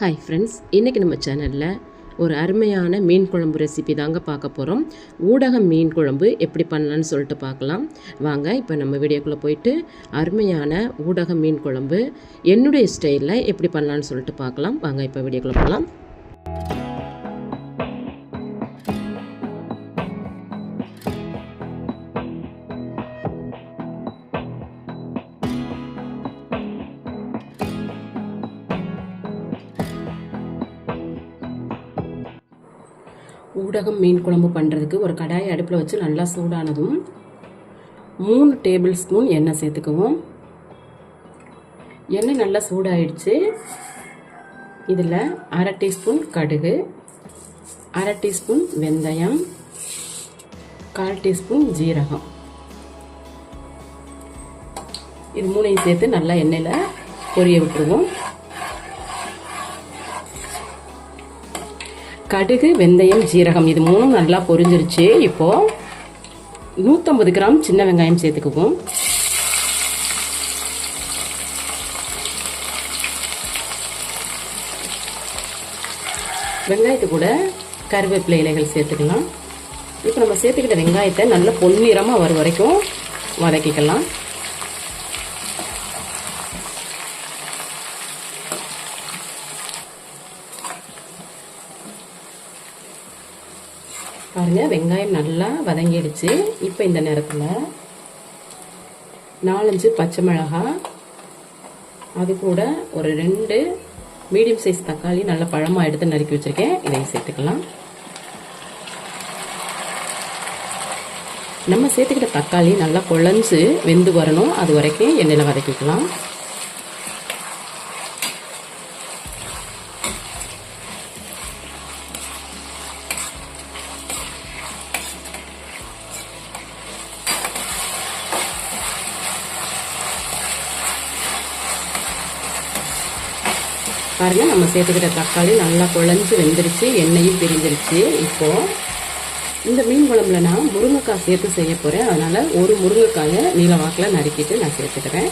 Hi friends இன்றைக்கி நம்ம சேனலில் ஒரு அருமையான மீன் குழம்பு ரெசிபி தாங்க பார்க்க போகிறோம் ஊடக மீன் குழம்பு எப்படி பண்ணலான்னு சொல்லிட்டு பார்க்கலாம். வாங்க இப்போ நம்ம வீடியோக்குள்ளே போயிட்டு அருமையான ஊடக மீன் குழம்பு என்னுடைய ஸ்டைலில் எப்படி பண்ணலான்னு சொல்லிட்டு பார்க்கலாம். வாங்க இப்போ வீடியோக்குள்ளே போகலாம். ஊடகம் மீன் குழம்பு பண்ணுறதுக்கு ஒரு கடாயை அடுப்பில் வச்சு நல்லா சூடானதும் மூணு டேபிள் ஸ்பூன் எண்ணெய் சேர்த்துக்குவோம். எண்ணெய் நல்லா சூடாயிடுச்சு. இதில் அரை டீஸ்பூன் கடுகு அரை டீஸ்பூன் வெந்தயம் கால் டீஸ்பூன் ஜீரகம். இது மூணையும் சேர்த்து நல்லா எண்ணெயில் பொரிய விட்டுருவோம். கடுகு வெந்தயம் ஜீரகம் இது மூணும் நல்லா பொரிஞ்சிருச்சு. இப்போ நூற்றம்பது கிராம் சின்ன வெங்காயம் சேர்த்துக்குவோம். வெங்காயத்து கூட கருவேப்பிலை இலைகள் சேர்த்துக்கலாம். இப்போ நம்ம சேர்த்துக்கிட்ட வெங்காயத்தை நல்லா பொன்னிறமாக வர வரைக்கும் வதக்கிக்கலாம். பாருங்கள் வெங்காயம் நல்லா வதங்கிடுச்சு. இப்போ இந்த நேரத்தில் நாலஞ்சு பச்சை மிளகாய் அது கூட ஒரு ரெண்டு மீடியம் சைஸ் தக்காளி நல்ல பழமாக எடுத்து நறுக்கி வச்சுருக்கேன். இதையும் சேர்த்துக்கலாம். நம்ம சேர்த்துக்கிட்ட தக்காளி நல்லா குழஞ்சு வெந்து வரணும். அது வரைக்கும் எண்ணெயில் வதக்கிக்கலாம். பாருங்கள் நம்ம சேர்த்துக்கிட்ட தக்காளி நல்லா குழஞ்சி வெந்துருச்சு எண்ணெயும் பிரிஞ்சிருச்சு. இப்போது இந்த மீன் குழம்புல நான் முருங்கைக்காய் சேர்த்து செய்ய போகிறேன் அதனால் ஒரு முருங்கைக்காயை நீல வாக்கில் நறுக்கிட்டு நான் சேர்த்துக்கிறேன்.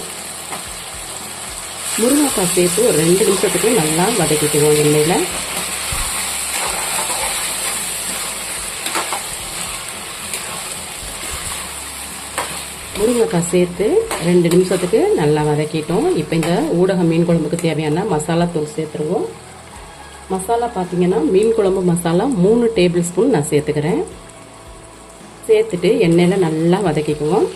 முருங்கைக்காய் சேர்த்து ஒரு ரெண்டு நிமிஷத்துக்கு நல்லா வதக்கிக்குவோம் எண்ணெயில். முருங்கைக்காய் சேர்த்து ரெண்டு நிமிஷத்துக்கு நல்லா வதக்கிட்டோம். இப்போ இந்த ஊடக மீன் குழம்புக்கு தேவையான மசாலா தூள் சேர்த்துருவோம். மசாலா பார்த்தீங்கன்னா மீன் குழம்பு மசாலா மூணு டேபிள் ஸ்பூன் நான் சேர்த்துக்கிறேன். சேர்த்துட்டு எண்ணெயில் நல்லா வதக்கிக்குவோம்.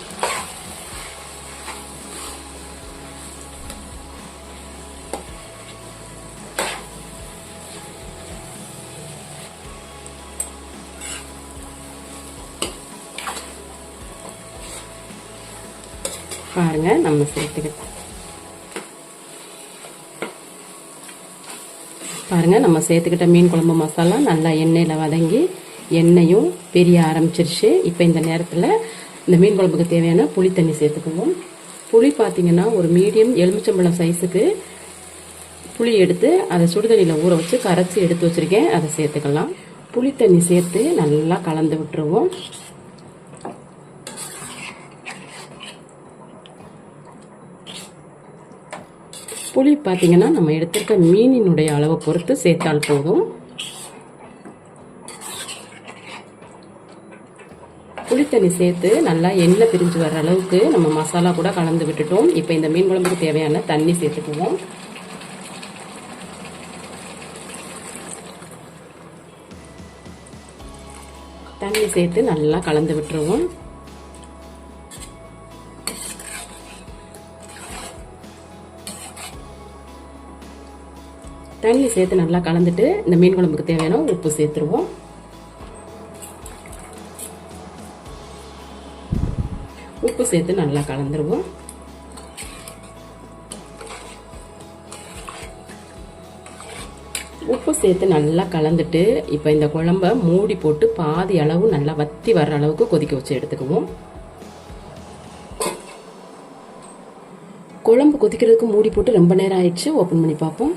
பாருங்க நம்ம சேர்த்துக்கிட்டோம். பாருங்க நம்ம சேர்த்துக்கிட்ட மீன் குழம்பு மசாலா நல்லா எண்ணெயில் வதங்கி எண்ணெயும் பெரிய ஆரம்பிச்சிருச்சு. இப்போ இந்த நேரத்தில் இந்த மீன் குழம்புக்கு தேவையான புளி தண்ணி சேர்த்துக்குவோம். புளி பார்த்தீங்கன்னா ஒரு மீடியம் எலுமிச்சம்பழம் சைஸுக்கு புளி எடுத்து அதை சுடுதண்ணியில் ஊற வச்சு கரைச்சி எடுத்து வச்சுருக்கேன். அதை சேர்த்துக்கலாம். புளி தண்ணி சேர்த்து நல்லா கலந்து விட்டுருவோம். புளி பார்த்தீங்கன்னா நம்ம எடுத்திருக்க மீனினுடைய அளவை பொறுத்து சேர்த்தால் போதும். புளித்தண்ணி சேர்த்து நல்லா எண்ணெய் பிரிஞ்சு வர அளவுக்கு நம்ம மசாலா கூட கலந்து விட்டுட்டோம். இப்போ இந்த மீன் குழம்புக்கு தேவையான தண்ணி சேர்த்துக்குவோம். தண்ணி சேர்த்து நல்லா கலந்து விட்டுருவோம். தண்ணியை சேர்த்து நல்லா கலந்துட்டு இந்த மீன் குழம்புக்கு தேவையான உப்பு சேர்த்துருவோம். உப்பு சேர்த்து நல்லா கலந்துருவோம். உப்பு சேர்த்து நல்லா கலந்துட்டு இப்போ இந்த குழம்ப மூடி போட்டு பாதி அளவு நல்லா வத்தி வர்ற அளவுக்கு கொதிக்க வச்சு எடுத்துக்குவோம். குழம்பு கொதிக்கிறதுக்கு மூடி போட்டு ரொம்ப நேரம் ஆயிடுச்சு. ஓப்பன் பண்ணி பார்ப்போம்.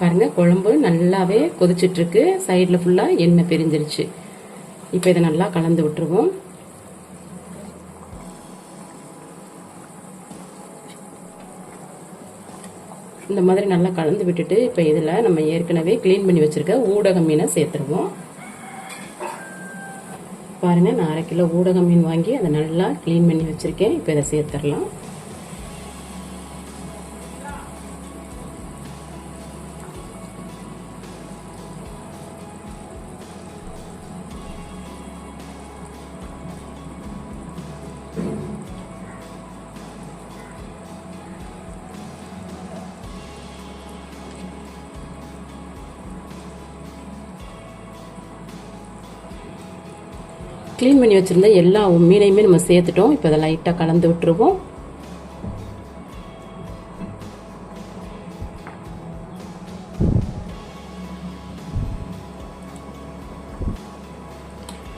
பாருங்க குழம்பு நல்லாவே கொதிச்சிட்ருக்கு. சைடில் ஃபுல்லாக எண்ணெய் பிரிஞ்சிருச்சு. இப்போ இதை நல்லா கலந்து விட்டுருவோம். இந்த மாதிரி நல்லா கலந்து விட்டுட்டு இப்போ இதில் நம்ம ஏற்கனவே க்ளீன் பண்ணி வச்சுருக்க ஊடக மீனை சேர்த்துருவோம். பாருங்கள் நான் அரை கிலோ ஊடக மீன் வாங்கி அதை நல்லா க்ளீன் பண்ணி வச்சுருக்கேன். இப்போ இதை சேர்த்துடலாம். க்ளீன் பண்ணி வச்சுருந்த எல்லா மீனையுமே நம்ம சேர்த்துட்டோம். இப்போ அதை லைட்டாக கலந்து விட்டுருவோம்.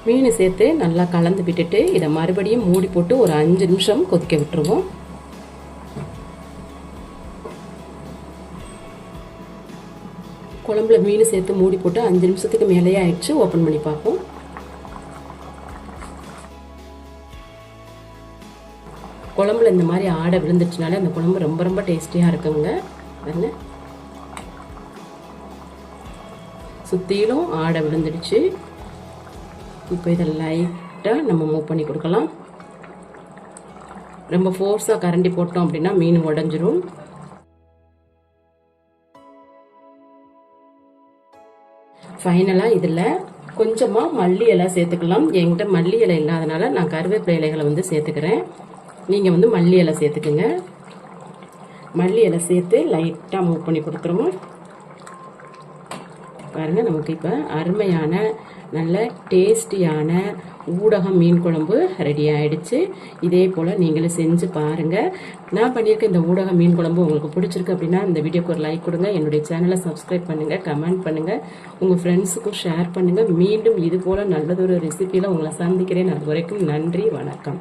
மீன் சேர்த்து நல்லா கலந்து விட்டுட்டு இதை மறுபடியும் மூடி போட்டு ஒரு அஞ்சு நிமிஷம் கொதிக்க விட்டுருவோம். குழம்புல மீன் சேர்த்து மூடி போட்டு அஞ்சு நிமிஷத்துக்கு மேலேயே ஆயிடுச்சு. ஓப்பன் பண்ணி பார்ப்போம். குழம்புல இந்த மாதிரி ஆடை விழுந்துச்சுனாலே அந்த குழம்பு ரொம்ப ரொம்ப டேஸ்டியாக இருக்குங்க. பாருங்க. சுற்றிலும் ஆடை விழுந்துடுச்சு. இப்போ இதை லைட்டாக நம்ம மூவ் பண்ணி கொடுக்கலாம். ரொம்ப ஃபோர்ஸாக கரண்டி போட்டோம் அப்படின்னா மீன் உடஞ்சிரும். ஃபைனலாக இதில் கொஞ்சமாக மல்லி இலை சேர்த்துக்கலாம். என்கிட்ட மல்லி இலை இல்லாதனால நான் கருவேப்பிலை இலைகளை வந்து சேர்த்துக்கிறேன். நீங்கள் வந்து மல்லி இலை சேர்த்துக்குங்க. மல்லி இலை சேர்த்து லைட்டாக மூவ் பண்ணி கொடுத்துருவோம். பாருங்கள் நமக்கு இப்போ அருமையான நல்ல டேஸ்டியான ஊடகம் மீன் குழம்பு ரெடி ஆகிடுச்சு இதே போல் நீங்களும் செஞ்சு பாருங்கள் நான் பண்ணியிருக்க இந்த ஊடகம் மீன் குழம்பு உங்களுக்கு பிடிச்சிருக்கு அப்படின்னா இந்த வீடியோக்கு ஒரு லைக் கொடுங்க. என்னுடைய சேனலை சப்ஸ்கிரைப் பண்ணுங்கள் கமெண்ட் பண்ணுங்கள் உங்கள் ஃப்ரெண்ட்ஸுக்கும் ஷேர் பண்ணுங்கள் மீண்டும் இது போல் நல்லதொரு ரெசிபியில் உங்களை சந்திக்கிறேன். அது வரைக்கும் நன்றி வணக்கம்.